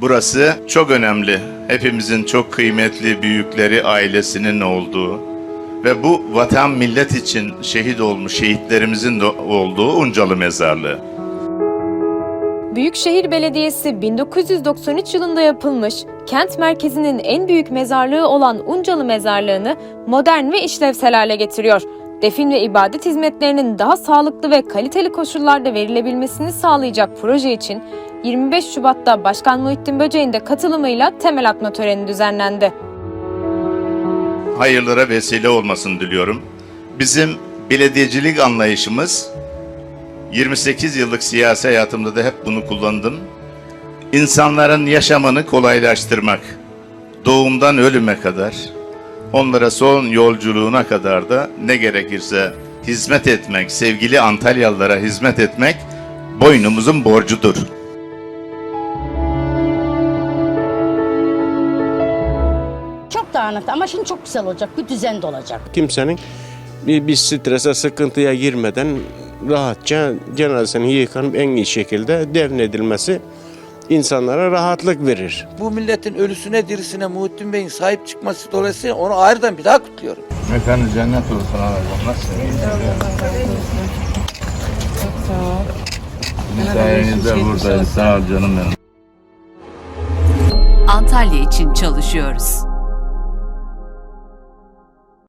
Burası çok önemli. Hepimizin çok kıymetli büyükleri ailesinin olduğu ve bu vatan millet için şehit olmuş şehitlerimizin de olduğu Uncalı Mezarlığı. Büyükşehir Belediyesi 1993 yılında yapılmış, kent merkezinin en büyük mezarlığı olan Uncalı Mezarlığı'nı modern ve işlevsel hale getiriyor. Defin ve ibadet hizmetlerinin daha sağlıklı ve kaliteli koşullarda verilebilmesini sağlayacak proje için 25 Şubat'ta Başkan Muhittin Böceğin de katılımıyla temel atma töreni düzenlendi. hayırlara vesile olmasını diliyorum. Bizim belediyecilik anlayışımız 28 yıllık siyasi hayatımda da hep bunu kullandım. İnsanların yaşamını kolaylaştırmak. Doğumdan ölüme kadar, onlara son yolculuğuna kadar da ne gerekirse hizmet etmek, sevgili Antalyalılara hizmet etmek boynumuzun borcudur. Çok dağınıktı ama şimdi çok güzel olacak. Bir düzen de olacak. kimsenin bir, bir strese, sıkıntıya girmeden rahatça cenazesinin yıkanıp en iyi şekilde defnedilmesi insanlara rahatlık verir. Bu milletin ölüsüne dirisine Muhittin Bey'in sahip çıkması dolayısıyla onu ayrıdan bir daha kutluyorum. Mekanı cennet olsun Nasıl? Sayenizde buradayız. Sağ ol canım benim. Antalya için çalışıyoruz.